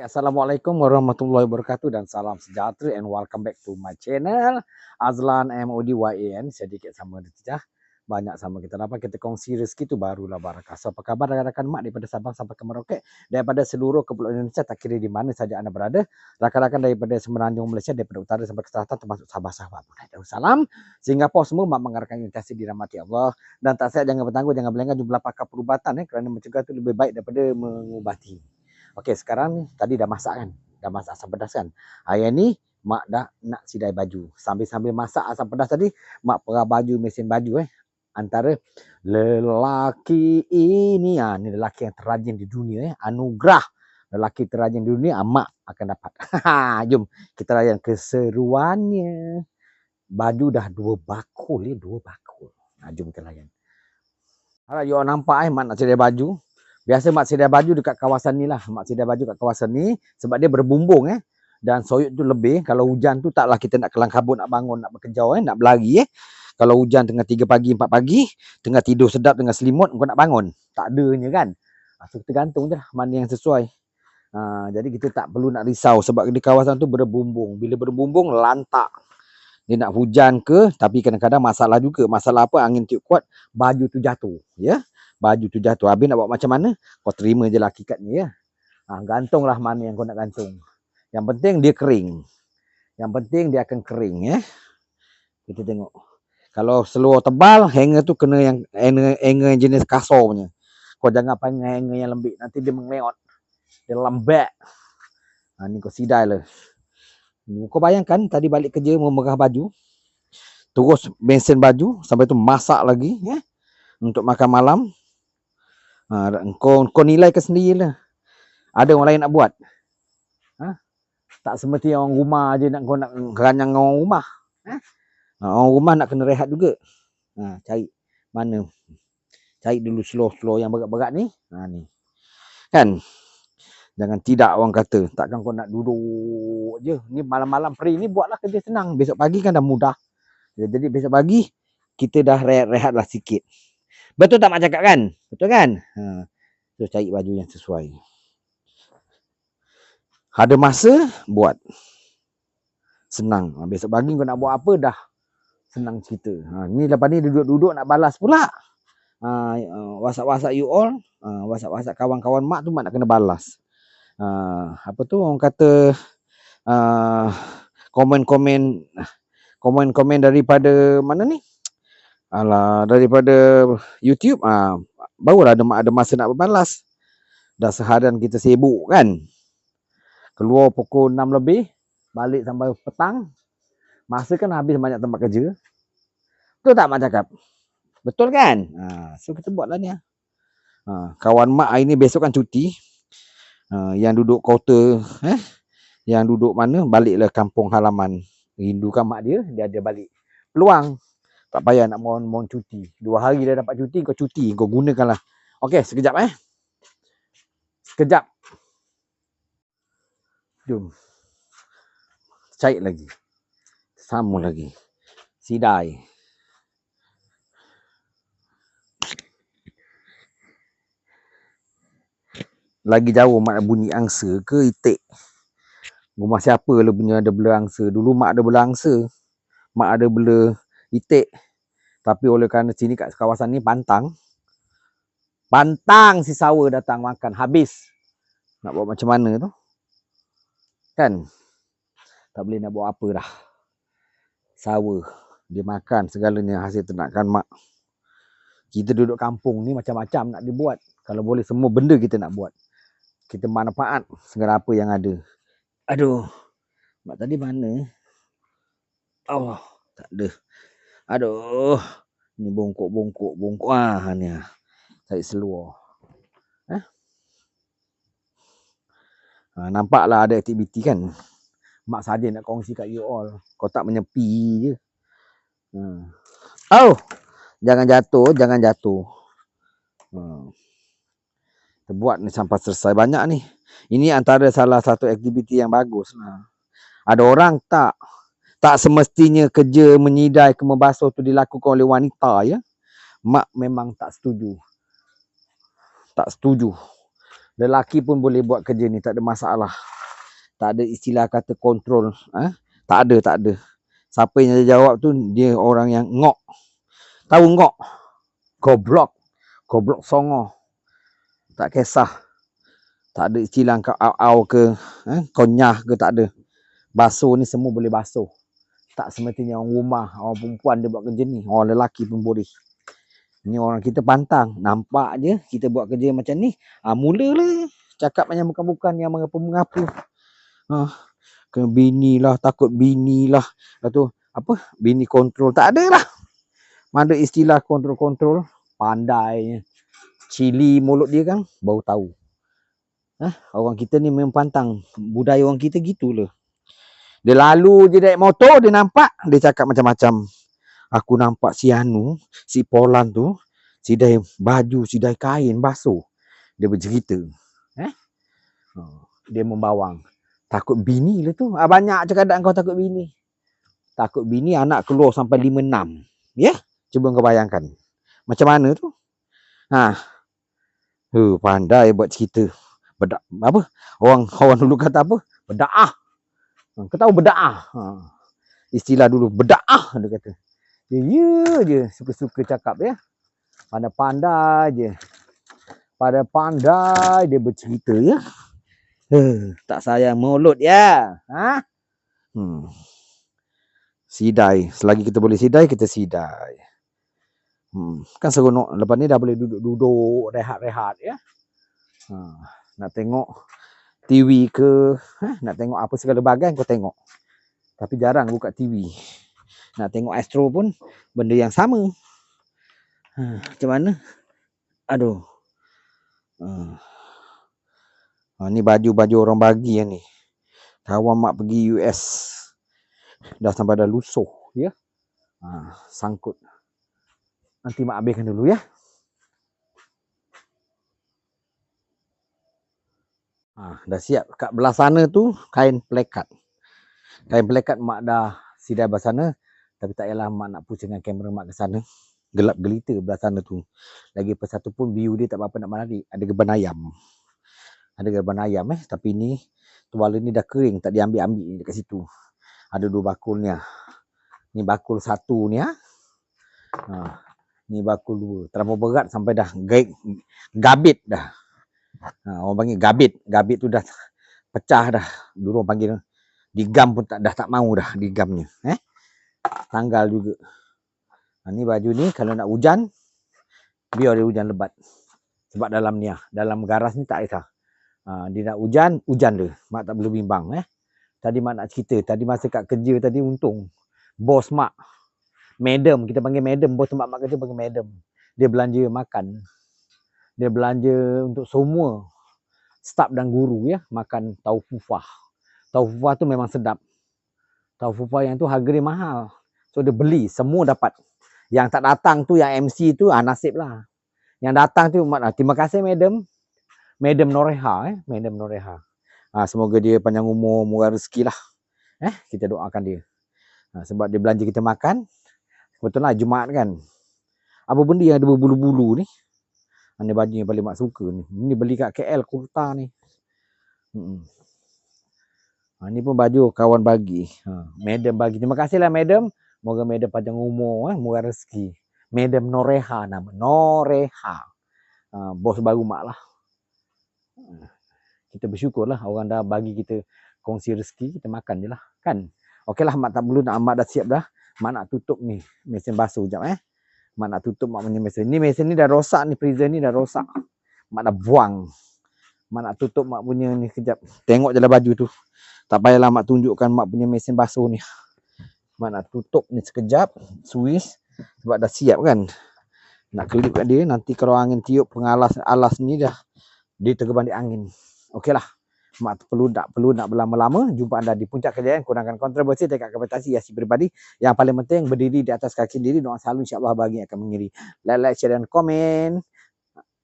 Assalamualaikum warahmatullahi wabarakatuh dan salam sejahtera and welcome back to my channel Azlan MODYAN sedikit sama Detijah banyak sama kita dapat. Kita kongsi rezeki tu barulah barakah so apa khabar rakan-rakan mak daripada Sabang sampai ke Merauke? Daripada seluruh kepulauan Indonesia tak kira di mana saja anda berada. Rakan-rakan daripada Semenanjung Malaysia daripada utara sampai ke selatan termasuk Sabah-Sabah Darussalam Singapura semua mak mengharapkan intasi dirahmati Allah. Dan tak sihat jangan bertangguh jangan berlengah. Jumlah pakar perubatan eh, kerana mencegah itu lebih baik daripada mengubati Okey, sekarang tadi dah masak kan? Dah masak asam pedas kan? Hari ni mak dah nak sidai baju. Sambil-sambil masak asam pedas tadi, mak perah baju mesin baju eh. Antara lelaki ini, ah ni lelaki yang terrajin di dunia eh, anugerah lelaki terrajin di dunia, mak akan dapat. Jom kita layan keseruannya. Baju dah dua bakul ya, dua bakul. Nah, jom kita layan. Kalau you nampak eh, mak nak sidai baju, Biasa mak sedia baju dekat kawasan ni lah. Mak sedia baju kat kawasan ni sebab dia berbumbung eh. Dan soyut tu lebih. Kalau hujan tu taklah kita nak kelang kabut, nak bangun, nak berkejau eh. Nak berlari eh. Kalau hujan tengah 3 pagi, 4 pagi. Tengah tidur sedap dengan selimut, kau nak bangun. Tak adanya kan. Ah, so kita gantung je lah mana yang sesuai. Ha, jadi kita tak perlu nak risau sebab di kawasan tu berbumbung. Bila berbumbung, lantak. Dia nak hujan ke, tapi kadang-kadang masalah juga. Masalah apa, angin tiup kuat, baju tu jatuh. Ya baju tu jatuh. Habis nak buat macam mana? Kau terima je lah hakikatnya ya. Ha, gantunglah mana yang kau nak gantung. Yang penting dia kering. Yang penting dia akan kering ya. Kita tengok. Kalau seluar tebal, hanger tu kena yang hanger, hanger jenis kasar punya. Kau jangan pakai hanger yang lembik. Nanti dia mengleot. Dia lembek. Ha, ni kau sidai lah. Kau bayangkan tadi balik kerja memerah baju. Terus bensin baju sampai tu masak lagi ya. Untuk makan malam. Ha, kau, kau nilai ke sendirilah. Ada orang lain nak buat. Ha? Tak seperti orang rumah aja nak kau nak keranyang orang rumah. Ha? ha? orang rumah nak kena rehat juga. Ha, cari mana. Cari dulu slow-slow yang berat-berat ni. Ha, ni. Kan? Jangan tidak orang kata. Takkan kau nak duduk je. Ni malam-malam free ni buatlah kerja senang. Besok pagi kan dah mudah. Jadi besok pagi kita dah rehat-rehat lah sikit. Betul tak mak cakap kan? Betul kan? Ha. So cari baju yang sesuai. Ada masa buat. Senang. Ha, besok pagi kau nak buat apa dah. Senang cerita. Ha, ni lepas ni duduk-duduk nak balas pula. Ha, WhatsApp-WhatsApp you all. Ha, WhatsApp-WhatsApp kawan-kawan mak tu mak nak kena balas. Ha, apa tu orang kata uh, komen-komen komen-komen daripada mana ni? Alah, daripada YouTube, ah, barulah ada, ada masa nak berbalas. Dah seharian kita sibuk kan. Keluar pukul 6 lebih, balik sampai petang. Masa kan habis banyak tempat kerja. Betul tak mak cakap? Betul kan? Ha, so kita buatlah ni. Ha, kawan mak hari ni besok kan cuti. Ha, yang duduk kota, eh? yang duduk mana, baliklah kampung halaman. Rindukan mak dia, dia ada balik. Peluang tak payah nak mohon-mohon cuti. Dua hari dah dapat cuti, kau cuti. Kau gunakanlah. Okey, sekejap eh. Sekejap. Jom. Cari lagi. Sama lagi. Sidai. Lagi jauh mak bunyi angsa ke itik. Rumah siapa lah punya ada bela angsa. Dulu mak ada bela angsa. Mak ada bela itik. Tapi oleh kerana sini kat kawasan ni pantang. Pantang si sawa datang makan. Habis. Nak buat macam mana tu? Kan? Tak boleh nak buat apa dah. Sawa. Dia makan segalanya hasil ternakan mak. Kita duduk kampung ni macam-macam nak dibuat. Kalau boleh semua benda kita nak buat. Kita manfaat segala apa yang ada. Aduh. Mak tadi mana? Allah. Tak ada. Aduh. Ni bongkok-bongkok. Bongkok. Ah, ni lah. Cari seluar. Eh? Ha, nampaklah ada aktiviti kan. Mak saja nak kongsi kat you all. Kau tak menyepi je. Hmm. Oh! Jangan jatuh. Jangan jatuh. Hmm. Kita buat ni sampai selesai. Banyak ni. Ini antara salah satu aktiviti yang bagus. Lah. Ada orang tak tak semestinya kerja menyidai ke membasuh tu dilakukan oleh wanita ya. Mak memang tak setuju. Tak setuju. Lelaki pun boleh buat kerja ni, tak ada masalah. Tak ada istilah kata kontrol. Eh? Tak ada, tak ada. Siapa yang jawab tu, dia orang yang ngok. Tahu ngok? Goblok. Goblok songo. Tak kisah. Tak ada istilah kau au-au ke, eh? kau nyah ke, tak ada. Basuh ni semua boleh basuh. Tak semestinya orang rumah, orang perempuan dia buat kerja ni. Orang lelaki pun boleh. Ni orang kita pantang. Nampak je kita buat kerja macam ni. Ha, mulalah cakap macam bukan-bukan yang mengapa-mengapa. Ha, kena bini lah, takut bini lah. Lepas tu, apa? Bini kontrol. Tak ada lah. Mana istilah kontrol-kontrol. Pandai. Cili mulut dia kan, baru tahu. Ha, orang kita ni memang pantang. Budaya orang kita gitulah. Dia lalu je naik motor, dia nampak. Dia cakap macam-macam aku nampak si Anu, si Polan tu, si dai baju, si dai kain basuh. Dia bercerita. Eh? Oh, dia membawang. Takut bini lah tu. Ah, banyak cakap kau takut bini. Takut bini anak keluar sampai lima enam. Ya? Cuba kau bayangkan. Macam mana tu? Ha. Huh, pandai buat cerita. Bedak apa? Orang orang dulu kata apa? Bedaah. Ha, kau tahu bedaah? Ha. Istilah dulu bedaah dia kata. Dia ya je suka-suka cakap ya. Pandai-pandai je. Pandai-pandai dia bercerita ya. Huh, tak sayang mulut ya. Ha? Hmm. Sidai. Selagi kita boleh sidai, kita sidai. Hmm. Kan seronok. Lepas ni dah boleh duduk-duduk, rehat-rehat ya. Ha. Nak tengok TV ke, ha? nak tengok apa segala bagai kau tengok. Tapi jarang buka TV. Nak tengok Astro pun benda yang sama. Ha, macam mana? Aduh. Ha. Ha, ni baju-baju orang bagi ni. Kawan mak pergi US. Dah sampai dah lusuh. Ya? Ha, sangkut. Nanti mak habiskan dulu ya. Ha, dah siap. Kat belah sana tu kain plekat. Kain plekat mak dah sidai belah sana. Tapi tak payahlah mak nak push dengan kamera mak ke sana. Gelap gelita belah sana tu. Lagi pas satu pun view dia tak apa-apa nak menarik. Ada geban ayam. Ada geban ayam eh. Tapi ni tuala ni dah kering. Tak diambil-ambil ni dekat situ. Ada dua bakul ni lah. Ni bakul satu ni ha. ha. Ni bakul dua. Terlalu berat sampai dah gabit dah. Ha, orang panggil gabit. Gabit tu dah pecah dah. Dulu orang panggil digam pun tak, dah tak mau dah digamnya. Eh? tanggal juga. Ha, ni baju ni kalau nak hujan, biar dia hujan lebat. Sebab dalam ni lah, dalam garas ni tak kisah. Ha, dia nak hujan, hujan dia. Mak tak perlu bimbang. Eh. Tadi mak nak cerita, tadi masa kat kerja tadi untung. Bos mak, madam, kita panggil madam, bos mak mak kerja panggil madam. Dia belanja makan. Dia belanja untuk semua staff dan guru ya makan tahu fufah. Tahu fufah tu memang sedap. Tahu fufah yang tu harga dia mahal. So dia beli, semua dapat. Yang tak datang tu, yang MC tu, ah, nasib lah. Yang datang tu, ah, terima kasih madam. Madam Noreha, eh. Madam Noreha. Ah, semoga dia panjang umur, murah rezeki lah. Eh, kita doakan dia. Ah, sebab dia belanja kita makan. Kebetulan lah, Jumaat kan. Apa benda yang ada berbulu-bulu ni? Ini baju yang paling mak suka ni. Ini beli kat KL, kurta ni. Hmm. Ha, ni pun baju kawan bagi. Ha, madam bagi. Terima kasih lah madam. Moga madam panjang umur, eh, murah rezeki. Madam Noreha nama. Noreha. Uh, bos baru mak lah. Kita bersyukur lah orang dah bagi kita kongsi rezeki, kita makan je lah. Kan? Okey lah, mak tak perlu nak, mak dah siap dah. Mak nak tutup ni, mesin basuh jap eh. Mak nak tutup mak punya mesin. Ni mesin ni dah rosak ni, freezer ni dah rosak. Mak dah buang. Mak nak tutup mak punya ni kejap. Tengok je lah baju tu. Tak payahlah mak tunjukkan mak punya mesin basuh ni. Mak nak tutup ni sekejap. Swiss. Sebab dah siap kan. Nak kelip kat dia. Nanti kalau angin tiup pengalas alas ni dah. Dia tergeban di angin. Okey lah. Mak perlu tak perlu nak berlama-lama. Jumpa anda di puncak kejayaan. Kurangkan kontroversi dekat kapitasi yasi pribadi. Yang paling penting berdiri di atas kaki sendiri. Doa selalu insyaAllah bagi akan mengiri. Like, like, share dan komen.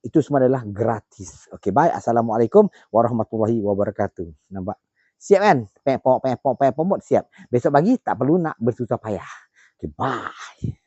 Itu semua adalah gratis. Okey, bye. Assalamualaikum warahmatullahi wabarakatuh. Nampak? Siap kan? Pepok, pepok, pepok, siap. Besok pagi tak perlu nak bersusah payah. Okay, bye.